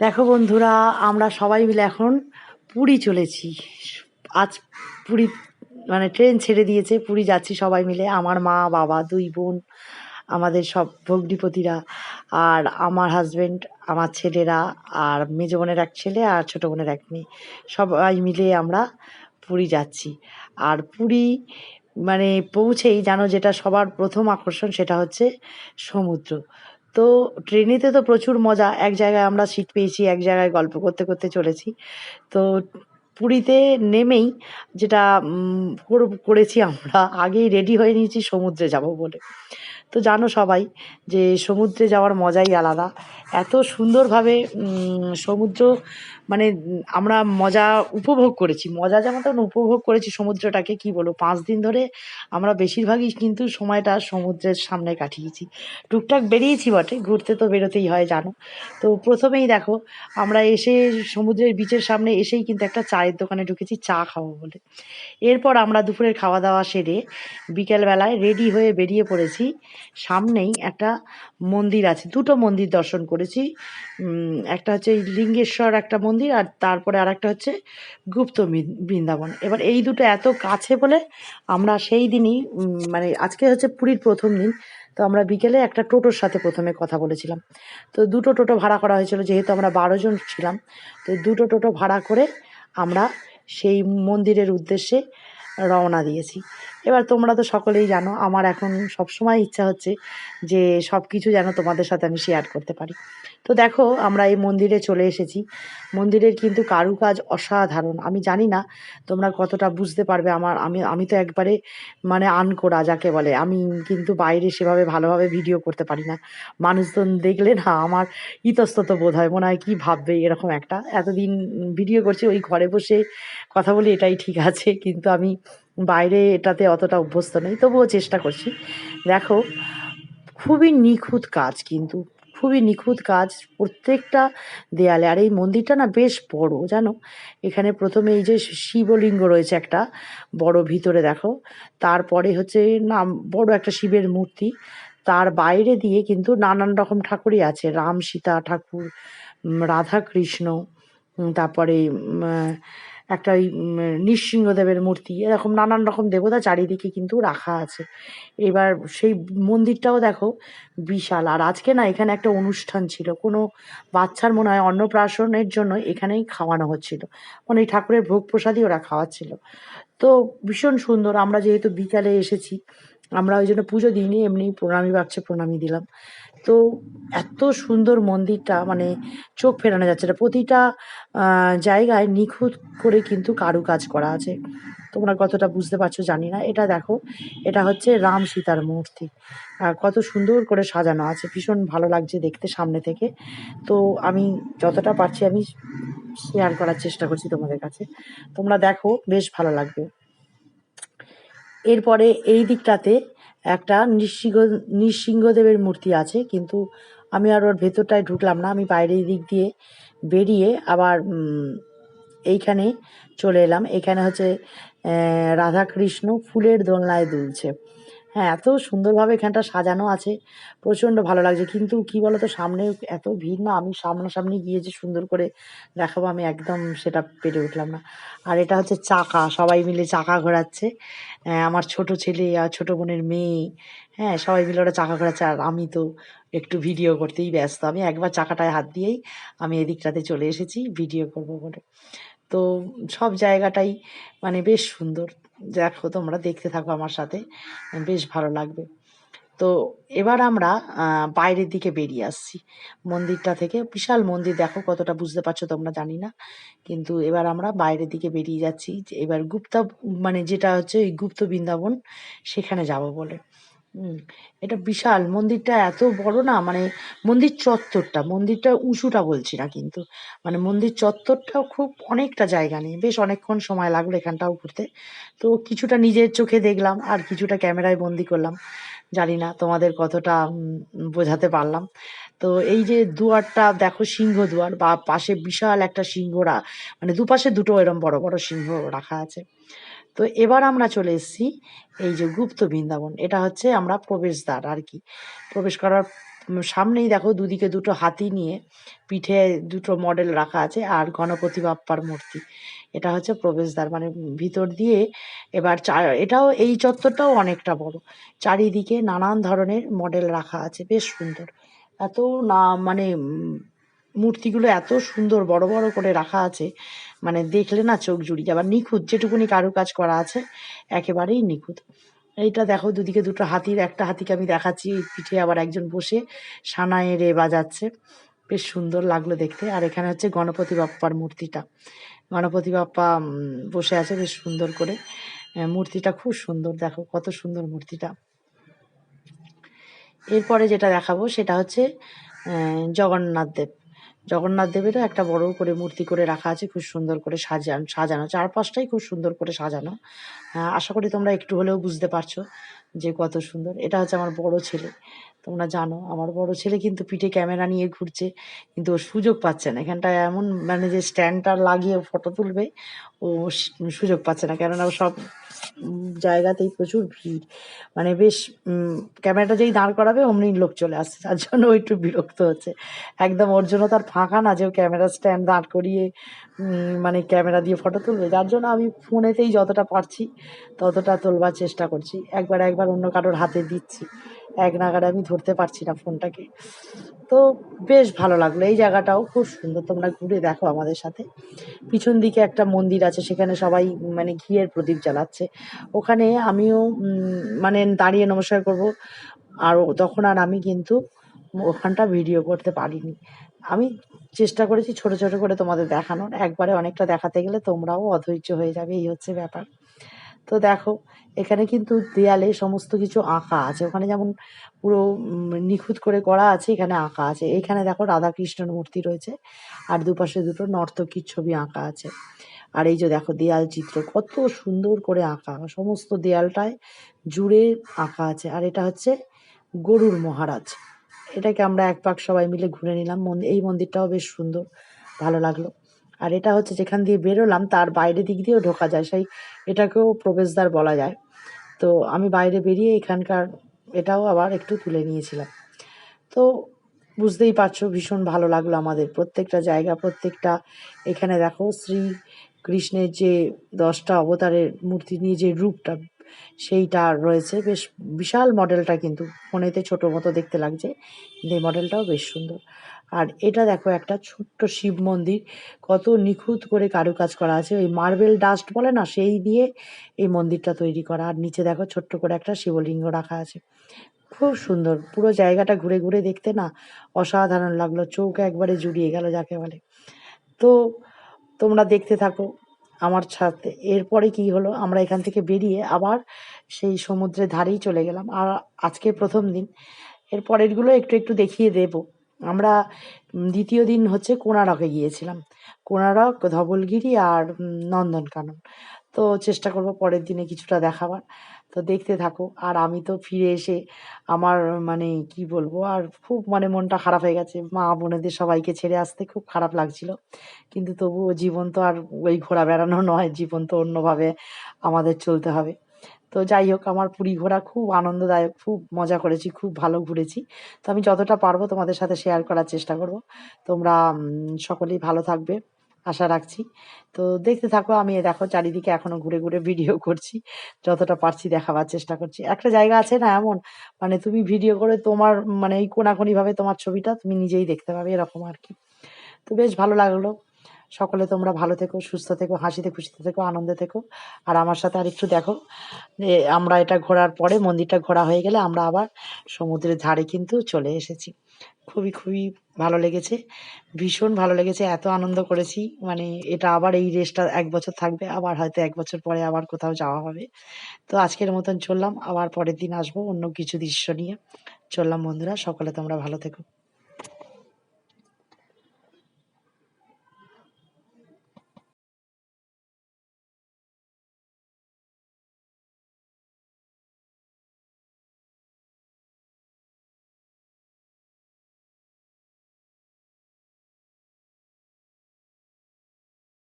দেখো বন্ধুরা, আমরা সবাই মিলে এখন পুরী চলেছি। আজ পুরী মানে ট্রেন ছেড়ে দিয়েছে, পুরী যাচ্ছি সবাই মিলে। আমার মা, বাবা, দুই বোন, আমাদের সব ভগ্নিপতিরা, আর আমার হাজব্যান্ড আমার ছেলেরা, আর মেজো বোনের এক ছেলে আর ছোটো বোনের এক মেয়ে। সবাই মিলে আমরা পুরী যাচ্ছি। আর পুরী মানে পৌঁছেই জানো যেটা সবার প্রথম আকর্ষণ সেটা হচ্ছে সমুদ্র। তো ট্রেনেতে তো প্রচুর মজা। এক জায়গায় আমরা সিট পেয়েছি, এক জায়গায় গল্প করতে করতে চলেছি। তো পুরীতে নেমেই যেটা করেছি আমরা, আগেই রেডি হয়ে নিয়েছি, সমুদ্রে যাব বলে। তো জানো সবাই যে সমুদ্রে যাওয়ার মজাই আলাদা। এত সুন্দরভাবে সমুদ্র মানে আমরা মজা উপভোগ করেছি। মজা যেমন তেমন উপভোগ করেছি সমুদ্রটাকে, কি বলব? পাঁচ দিন ধরে আমরা বেশিরভাগই কিন্তু সময়টা সমুদ্রের সামনে কাটিয়েছি। টুকটাক বেরিয়েছি বটে, ঘুরতে তো বেরোতেই হয়, জানো? তো প্রথমেই দেখো, আমরা এসে সমুদ্রের বিচের সামনে এসেই কিন্তু একটা চায়ের দোকানে ঢুকেছি, চা খাব বলে। এরপর আমরা দুপুরের খাওয়া দাওয়া সেরে বিকেলবেলায় রেডি হয়ে বেরিয়ে পড়েছি। সামনেই একটা মন্দির আছে, দুটো মন্দির দর্শন করেছি। একটা হচ্ছে লিঙ্গেশ্বর একটা মন্দির আর তারপরে আর একটা হচ্ছে গুপ্ত বৃন- বৃন্দাবন। এবার এই দুটো এত কাছে বলে আমরা সেই দিনই মানে আজকে হচ্ছে পুরীর প্রথম দিন, তো আমরা বিকেলে একটা টোটোর সাথে প্রথমে কথা বলেছিলাম। তো দুটো টোটো ভাড়া করা হয়েছিল, যেহেতু আমরা বারো জন ছিলাম, তো দুটো টোটো ভাড়া করে আমরা সেই মন্দিরের উদ্দেশ্যে রওনা দিয়েছি। এবার তোমরা তো সকলেই জানো, আমার এখন সবসময় ইচ্ছা হচ্ছে যে সব কিছু যেন তোমাদের সাথে আমি শেয়ার করতে পারি। তো দেখো, আমরা এই মন্দিরে চলে এসেছি। মন্দিরের কিন্তু কারুকাজ অসাধারণ। আমি জানি না তোমরা কতটা বুঝতে পারবে আমার। আমি আমি তো একবারে মানে আনকোড়া যাকে বলে। আমি কিন্তু বাইরে সেভাবে ভালোভাবে ভিডিও করতে পারি না। মানুষজন দেখলে না আমার ইতস্তত বোধ হয়। মনে হয় কী ভাববে এরকম একটা। এতদিন ভিডিও করছি, ওই ঘরে বসে কথা বলি, এটাই ঠিক আছে। কিন্তু আমি বাইরে এটাতে অতটা অভ্যস্ত নেই। তবুও চেষ্টা করছি। দেখো, খুবই নিখুঁত কাজ কিন্তু। খুবই নিখুঁত কাজ প্রত্যেকটা দেয়ালে। আর এই মন্দিরটা না বেশ বড়, জানো? এখানে প্রথমে এই যে শিবলিঙ্গ রয়েছে একটা, বড় ভিতরে দেখো। তারপরে হচ্ছে নাম, বড় একটা শিবের মূর্তি। তার বাইরে দিয়ে কিন্তু নানান রকম ঠাকুরই আছে। রাম সীতা ঠাকুর রাধা কৃষ্ণ তারপরে একটা ওই নৃসিংহদেবের মূর্তি, এরকম নানান রকম দেবতা চারিদিকে কিন্তু রাখা আছে। এবার সেই মন্দিরটাও দেখো বিশাল। আর আজকে না এখানে একটা অনুষ্ঠান ছিল, কোনো বাচ্চার মনে হয় অন্নপ্রাশনের জন্য এখানেই খাওয়ানো হচ্ছিল। মানে ঠাকুরের ভোগ প্রসাদই ওরা খাওয়াচ্ছিল। তো ভীষণ সুন্দর, আমরা যেহেতু বিকালে এসেছি, আমরা ওই জন্য পুজো দিইনি, এমনি প্রণামী বাক্সে প্রণামী দিলাম। তো এত সুন্দর মন্দিরটা মানে চোখ ফেরানো যাচ্ছে না। প্রতিটা জায়গায় নিখুঁত করে কিন্তু কারুকাজ করা আছে। তোমরা কতটা বুঝতে পারছ জানি না। এটা দেখো, এটা হচ্ছে রাম সীতার মূর্তি। কত সুন্দর করে সাজানো আছে। ভীষণ ভালো লাগছে দেখতে সামনে থেকে। তো আমি যতটা পারছি আমি শেয়ার করার চেষ্টা করছি তোমাদের কাছে। তোমরা দেখো, বেশ ভালো লাগবে। এরপরে এই দিকটাতে একটা নৃসিংহ, নৃসিংহদেবের মূর্তি আছে, কিন্তু আমি আর ওর ভেতরটায় ঢুকলাম না। আমি বাইরের দিক দিয়ে বেরিয়ে আবার এইখানে চলে এলাম। এখানে হচ্ছে রাধাকৃষ্ণ ফুলের দোলনায় দুলছে। হ্যাঁ এত সুন্দরভাবে এখানটা সাজানো আছে। প্রচণ্ড ভালো লাগছে। কিন্তু কি বলতো, সামনে এত ভিড় না, আমি সামনাসামনি গিয়ে যে সুন্দর করে দেখাবো, আমি একদম সেটা পেরে উঠলাম না। আর এটা হচ্ছে চাকা, সবাই মিলে চাকা ঘোরাচ্ছে। আমার ছোট ছেলে আর ছোট বোনের মেয়ে হ্যাঁ সবাই মিলে ওরা চাকা ঘোরাচ্ছে। আর আমি তো একটু ভিডিও করতেই ব্যস্ত। আমি একবার চাকাটায় হাত দিয়েই আমি এদিকটাতে চলে এসেছি, ভিডিও করব বলে। তো সব জায়গাটাই মানে বেশ সুন্দর। দেখো তোমরা দেখতে থাকো আমার সাথে। বেশ ভালো লাগবে। তো এবার আমরা বাইরের দিকে বেরিয়ে আসছি। মন্দিরটা থেকে, বিশাল মন্দির দেখো কতটা বুঝতে পারছ তোমরা জানি না। কিন্তু এবার আমরা বাইরের দিকে বেরিয়ে যাচ্ছি। এবার গুপ্তা মানে যেটা হচ্ছে ওই গুপ্ত বৃন্দাবন, সেখানে যাব বলে। হুম, এটা বিশাল। মন্দিরটা এত বড় না মানে মন্দির চত্বরটা, মন্দিরটা উঁচুটা বলছি না কিন্তু মানে মন্দির চত্বরটাও খুব অনেকটা জায়গা নিয়ে, বেশ অনেকক্ষণ সময় লাগল এখানটাও ঘুরতে। তো কিছুটা নিজের চোখে দেখলাম, আর কিছুটা ক্যামেরায় বন্দি করলাম। জানি না তোমাদের কতটা বোঝাতে পারলাম। তো এই যে দুয়ারটা, দেখো সিংহ দুয়ার, বা পাশে বিশাল একটা সিংহরা মানে দুপাশে দুটো এরম বড় বড় সিংহ রাখা আছে। তো এবার আমরা চলে এসেছি এই যে গুপ্ত বৃন্দাবন। এটা হচ্ছে আমরা প্রবেশদ্বার আর কি। প্রবেশ করার সামনেই দেখো দুদিকে দুটো হাতি নিয়ে পিঠে দুটো মডেল রাখা আছে আর গণপতি বাপ্পার মূর্তি। এটা হচ্ছে প্রবেশদ্বার। মানে ভিতর দিয়ে এবার এটাও, এই চত্বরটাও অনেকটা বড়। চারিদিকে নানান ধরনের মডেল রাখা আছে। বেশ সুন্দর। এত না মানে মূর্তিগুলো এত সুন্দর বড় বড় করে রাখা আছে মানে দেখলে না চোখ জুড়িয়ে যাবে আর নিখুঁত, যেটুকুনি কারুকাজ করা আছে, একেবারেই নিখুঁত। এইটা দেখো, দুদিকে দুটো হাতির, একটা হাতিকে আমি দেখাচ্ছি পিঠে আবার একজন বসে সানায় রে বাজাচ্ছে। বেশ সুন্দর লাগল দেখতে। আর এখানে হচ্ছে গণপতি বাপ্পার মূর্তিটা। গণপতি বাপ্পা বসে আছে বেশ সুন্দর করে। মূর্তিটা খুব সুন্দর, দেখো কত সুন্দর মূর্তিটা। এরপরে যেটা দেখাবো সেটা হচ্ছে জগন্নাথ দেব। জগন্নাথ দেবেরও একটা বড় করে মূর্তি করে রাখা আছে, খুব সুন্দর করে সাজানো সাজানো, চারপাশটাই খুব সুন্দর করে সাজানো। আশা করি তোমরা একটু হলেও বুঝতে পারছ। যে কত সুন্দর। এটা হচ্ছে আমার বড় ছেলে। তোমরা জানো, আমার বড় ছেলে কিন্তু পিঠে ক্যামেরা নিয়ে ঘুরছে, কিন্তু ও সুযোগ পাচ্ছে না। এখানটায় এমন মানে যে স্ট্যান্ডটা লাগিয়ে ফটো তুলবে, ও সুযোগ পাচ্ছে না। কেননা ও সব জায়গাতেই প্রচুর ভিড়। মানে বেশ ক্যামেরাটা যেই দাঁড় করাবে, অমনি লোক চলে আসছে। তার জন্য ও একটু বিরক্ত হচ্ছে। একদম ওর জন্য তার ফাঁকা না যে ও ক্যামেরা স্ট্যান্ড দাঁড় করিয়ে মানে ক্যামেরা দিয়ে ফটো তুলবে। যার জন্য আমি ফোনেতেই যতটা পারছি, ততটা তোলবার চেষ্টা করছি। একবার একবার অন্য কারোর হাতে দিচ্ছি। এক নাগারে আমি ধরতে পারছি না ফোনটাকে। তো বেশ ভালো লাগল। এই জায়গাটাও খুব সুন্দর। তোমরা ঘুরে দেখো আমাদের সাথে। পিছন দিকে একটা মন্দির আছে, সেখানে সবাই মানে ঘিয়ের প্রদীপ জ্বালাচ্ছে। ওখানে আমিও মানে দাঁড়িয়ে নমস্কার করব। আর তখন আর আমি কিন্তু ওখানটা ভিডিও করতে পারিনি। আমি চেষ্টা করেছি ছোট ছোট করে তোমাদের দেখানোর। একবারে অনেকটা দেখাতে গেলে তোমরাও অধৈর্য হয়ে যাবে। এই হচ্ছে ব্যাপার। তো দেখো, এখানে কিন্তু দেয়ালে সমস্ত কিছু আঁকা আছে। ওখানে যেমন পুরো নিখুঁত করে করা আছে, এখানে আঁকা আছে। এখানে দেখো রাধা কৃষ্ণর মূর্তি রয়েছে, আর দুপাশে দুটো নর্তকীর ছবি আঁকা আছে। আর এই যে দেখো দেয়াল চিত্র, কত সুন্দর করে আঁকা। সমস্ত দেয়ালটায় জুড়ে আঁকা আছে। আর এটা হচ্ছে গরুর মহারাজ। এটাকে আমরা এক পাক সবাই মিলে ঘুরে নিলাম। এই মন্দিরটাও বেশ সুন্দর। ভালো লাগল। আর এটা হচ্ছে যেখান দিয়ে বেরোলাম, তার বাইরে দিক দিয়েও ঢোকা যায়। সেই এটাকেও প্রবেশদ্বার বলা যায়। তো আমি বাইরে বেরিয়ে এখানকার এটাও আবার একটু তুলে নিয়েছিলাম। তো বুঝতেই পারছ, ভীষণ ভালো লাগল আমাদের। প্রত্যেকটা জায়গা, প্রত্যেকটা এখানে দেখো শ্রী কৃষ্ণের যে দশটা অবতারের মূর্তি নিয়ে যে রূপটা সেইটা রয়েছে। বেশ বিশাল মডেলটা কিন্তু ফোনেতে ছোট মতো দেখতে লাগছে, কিন্তু এই মডেলটাও বেশ সুন্দর। আর এটা দেখো, একটা ছোট্ট শিব মন্দির। কত নিখুঁত করে কারুকাজ করা আছে। ওই মার্বেল ডাস্ট বলে না, সেই দিয়ে এই মন্দিরটা তৈরি করা। আর নিচে দেখো, ছোট্ট করে একটা শিবলিঙ্গ রাখা আছে। খুব সুন্দর। পুরো জায়গাটা ঘুরে ঘুরে দেখতে না অসাধারণ লাগল। চোখ একবারে জুড়িয়ে গেল যাকে বলে। তো তোমরা দেখতে থাকো। আমার সাথে এরপরে কি হলো? আমরা এখান থেকে বেরিয়ে আবার সেই সমুদ্রের ধারেই চলে গেলাম। আর আজকে প্রথম দিন। এর পরেরগুলো একটু একটু দেখিয়ে দেব। আমরা দ্বিতীয় দিন হচ্ছে কোনারকে গিয়েছিলাম। কোনারক ধবলগিরি আর নন্দনকানন। তো চেষ্টা করব পরের দিনে কিছুটা দেখাবার। তো দেখতে থাকো। আর আমি তো ফিরে এসে আমার মানে কি বলব, আর খুব মানে মনটা খারাপ হয়ে গেছে। মা বোনেদের সবাইকে ছেড়ে আসতে খুব খারাপ লাগছিল। কিন্তু তবুও জীবন তো আর ওই ঘোরা বেড়ানো নয়, জীবন তো অন্যভাবে আমাদের চলতে হবে। তো যাই হোক, আমার পুরী ঘোরা খুব আনন্দদায়ক, খুব মজা করেছি, খুব ভালো ঘুরেছি। তো আমি যতটা পারব তোমাদের সাথে শেয়ার করার চেষ্টা করব। তোমরা সকলেই ভালো থাকবে। আশা রাখছি। তো দেখতে থাকো, আমি দেখো চারিদিকে এখনও ঘুরে ঘুরে ভিডিও করছি, যতটা পারছি দেখাবার চেষ্টা করছি। একটা জায়গা আছে না এমন মানে তুমি ভিডিও করে তোমার মানে এই কোনাকুনি ভাবে তোমার ছবিটা তুমি নিজেই দেখতে পাবে, এরকম আর কি। তো বেশ ভালো লাগল। সকলে তোমরা ভালো থেকো, সুস্থ থেকো, হাসিতে খুশিতে থেকো, আনন্দে থেকো। আর আমার সাথে আর একটু দেখো যে আমরা এটা ঘোরার পরে মন্দিরটা ঘোরা হয়ে গেলে আমরা আবার সমুদ্রের ধারে কিন্তু চলে এসেছি। খুবই খুবই ভালো লেগেছে, ভীষণ ভালো লেগেছে, এত আনন্দ করেছি। মানে এটা আবার এই রেসটা এক বছর থাকবে, আবার হয়তো এক বছর পরে আবার কোথাও যাওয়া হবে। তো আজকের মতন চললাম, আবার পরের দিন আসব অন্য কিছু দৃশ্য নিয়ে। চললাম বন্ধুরা, সকলে তোমরা ভালো থেকো।